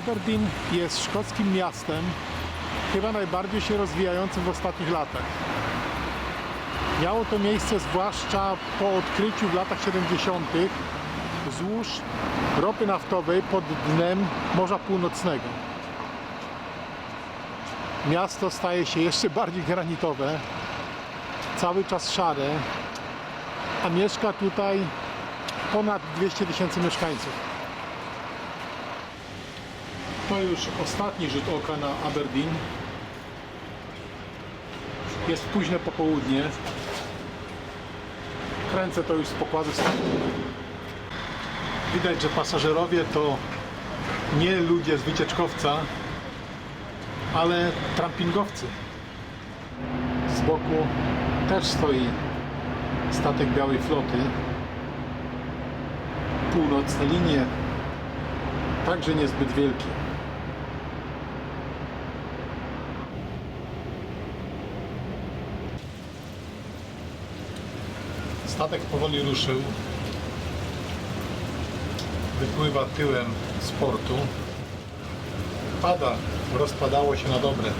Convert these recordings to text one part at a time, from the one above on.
Aberdeen jest szkockim miastem, chyba najbardziej się rozwijającym w ostatnich latach. Miało to miejsce zwłaszcza po odkryciu w latach 70. złóż ropy naftowej pod dnem Morza Północnego. Miasto staje się jeszcze bardziej granitowe, cały czas szare, a mieszka tutaj ponad 200 tysięcy mieszkańców. To już ostatni rzut oka na Aberdeen. Jest późne popołudnie. Kręcę to już z pokładu. Widać, że pasażerowie to nie ludzie z wycieczkowca, ale trampingowcy. Z boku też stoi statek Białej Floty. Północne linie, także niezbyt wielkie. Statek powoli ruszył. Wypływa tyłem z portu. Pada, rozpadało się na dobre.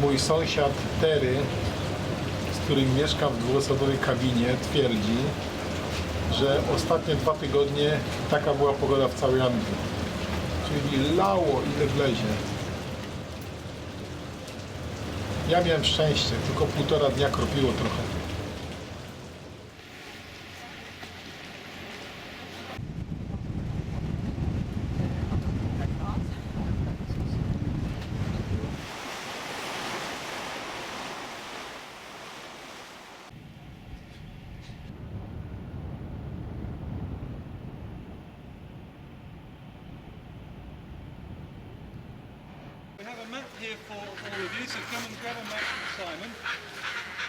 Mój sąsiad Terry, z którym mieszkam w dwuosobowej kabinie, twierdzi, że ostatnie dwa tygodnie taka była pogoda w całej Anglii. Czyli lało ile wlezie. Ja miałem szczęście, tylko półtora dnia kropiło trochę. Have a map here for all of you, so come and grab a map from Simon.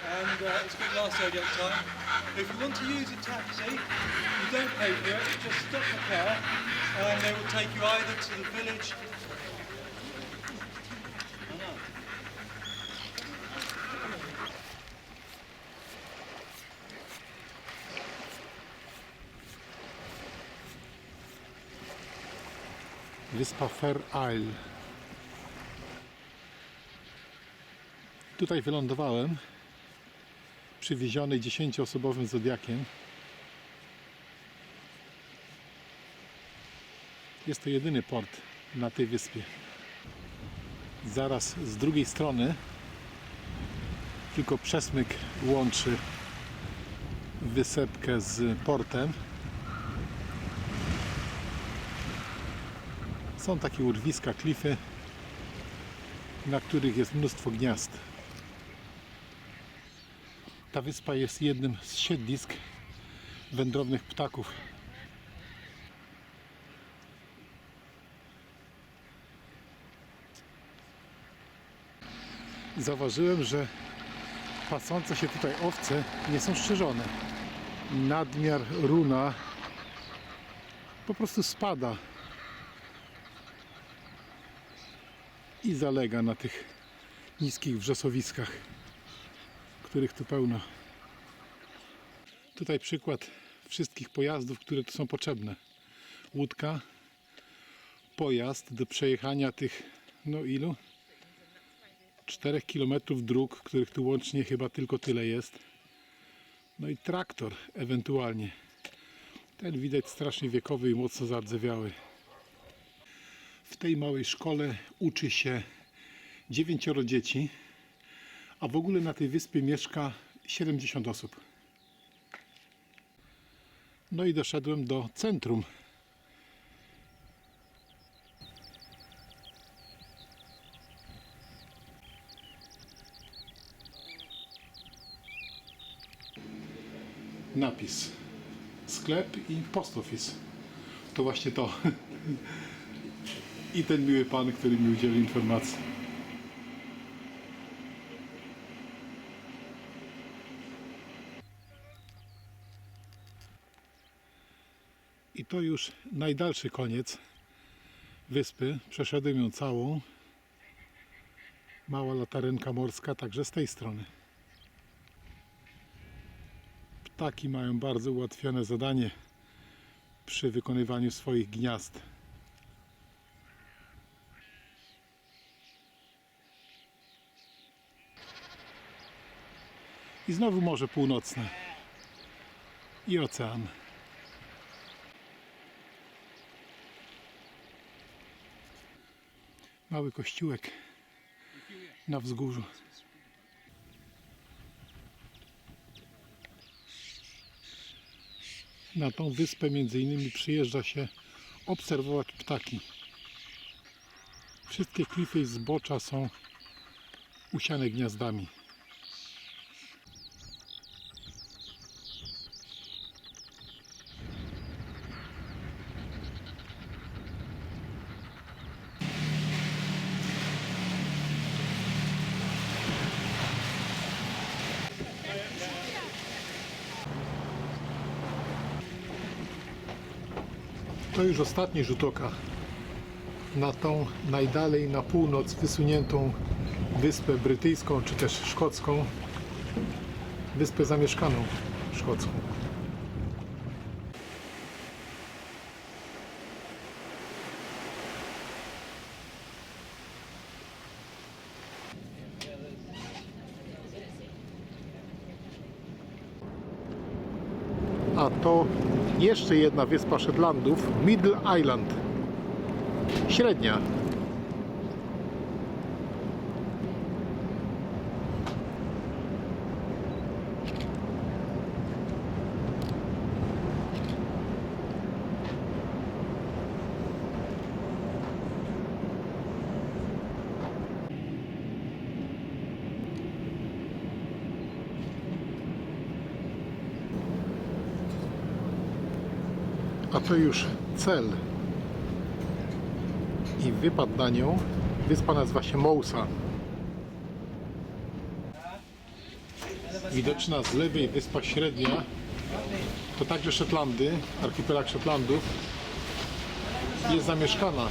And uh, it's bit last Zodiac time. If you want to use a taxi, you don't pay for it, just stop the car and they will take you either to the village. Wyspa Isle. Tutaj wylądowałem przywieziony 10-osobowym zodiakiem. Jest to jedyny port na tej wyspie. Zaraz z drugiej strony tylko przesmyk łączy wysepkę z portem. Są takie urwiska, klify, na których jest mnóstwo gniazd. Ta wyspa jest jednym z siedlisk wędrownych ptaków. Zauważyłem, że pasące się tutaj owce nie są strzyżone. Nadmiar runa po prostu spada i zalega na tych niskich wrzosowiskach, których tu pełno. Tutaj przykład wszystkich pojazdów, które tu są potrzebne. Łódka, pojazd do przejechania tych, no ilu? 4 km dróg, których tu łącznie chyba tylko tyle jest. No i traktor ewentualnie. Ten widać strasznie wiekowy i mocno zardzewiały. W tej małej szkole uczy się dziewięcioro dzieci, a w ogóle na tej wyspie mieszka 70 osób. No i doszedłem do centrum. Napis. Sklep i post office. To właśnie to. I ten miły pan, który mi udzielił informacji. to już najdalszy koniec wyspy. Przeszedłem ją całą. Mała latarenka morska także z tej strony. Ptaki mają bardzo ułatwione zadanie przy wykonywaniu swoich gniazd. I znowu Morze Północne i ocean. Mały kościółek na wzgórzu. Na tą wyspę między innymi przyjeżdża się obserwować ptaki. Wszystkie klify i zbocza są usiane gniazdami. To już ostatni rzut oka na tą najdalej na północ wysuniętą wyspę brytyjską czy też szkocką, wyspę zamieszkaną szkocką. A to jeszcze jedna wyspa Shetlandów, Middle Island. Średnia. To już cel. I wypad na nią. Wyspa nazywa się Mousa. Widoczna z lewej wyspa średnia. To także Szetlandy, archipelag Szetlandów. Jest zamieszkana.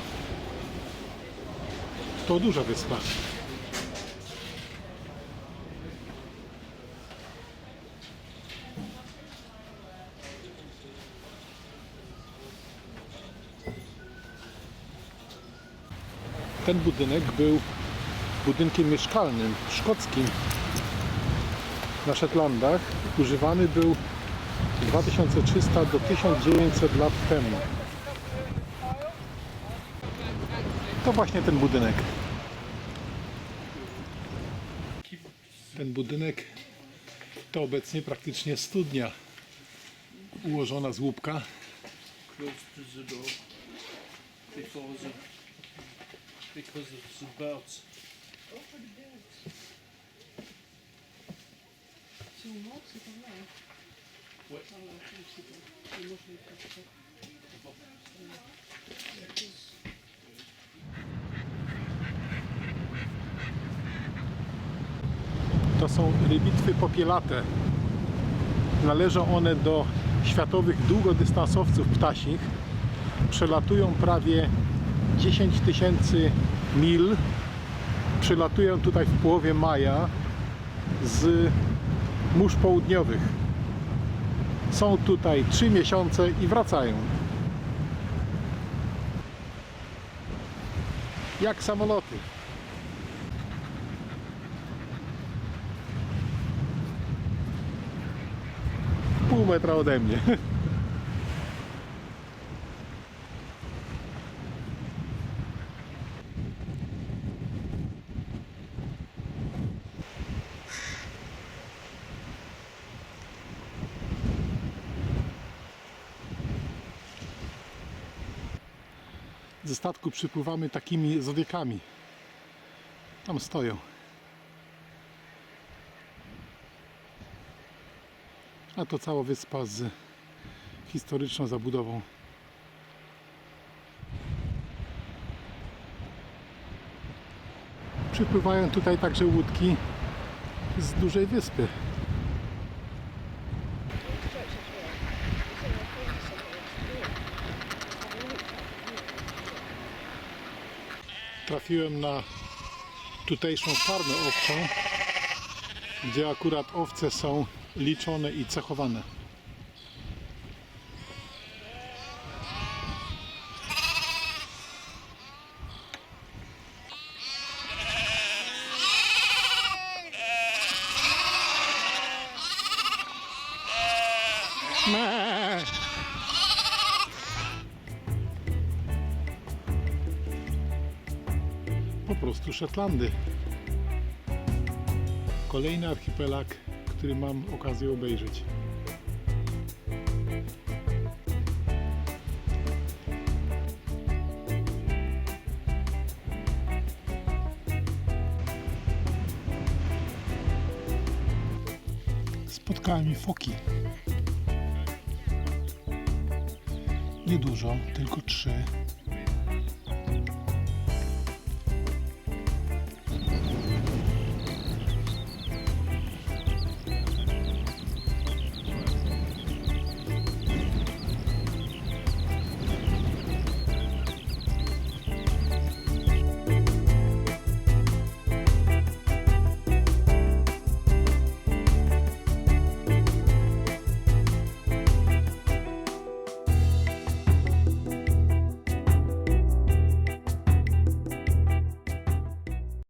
To duża wyspa. Ten budynek był budynkiem mieszkalnym, szkockim na Szetlandach. Używany był 2300 do 1900 lat temu. To właśnie ten budynek. Ten budynek to obecnie praktycznie studnia ułożona z łupka. close to the door because of the birds. Ouais. To są rybitwy popielate. Należą one do światowych długodystansowców ptasich. Przelatują prawie 10 tysięcy mil. Przylatują tutaj w połowie maja z mórz południowych. Są tutaj 3 miesiące i wracają. Jak samoloty. pół metra ode mnie. Ze statku przypływamy takimi zodiakami. Tam stoją. A to cała wyspa z historyczną zabudową. Przypływają tutaj także łódki z dużej wyspy. Trafiłem na tutejszą farmę owczą, gdzie akurat owce są liczone i cechowane. Prostu Szetlandy. Kolejny archipelag, który mam okazję obejrzeć. Spotkałem i foki. Niedużo, tylko trzy.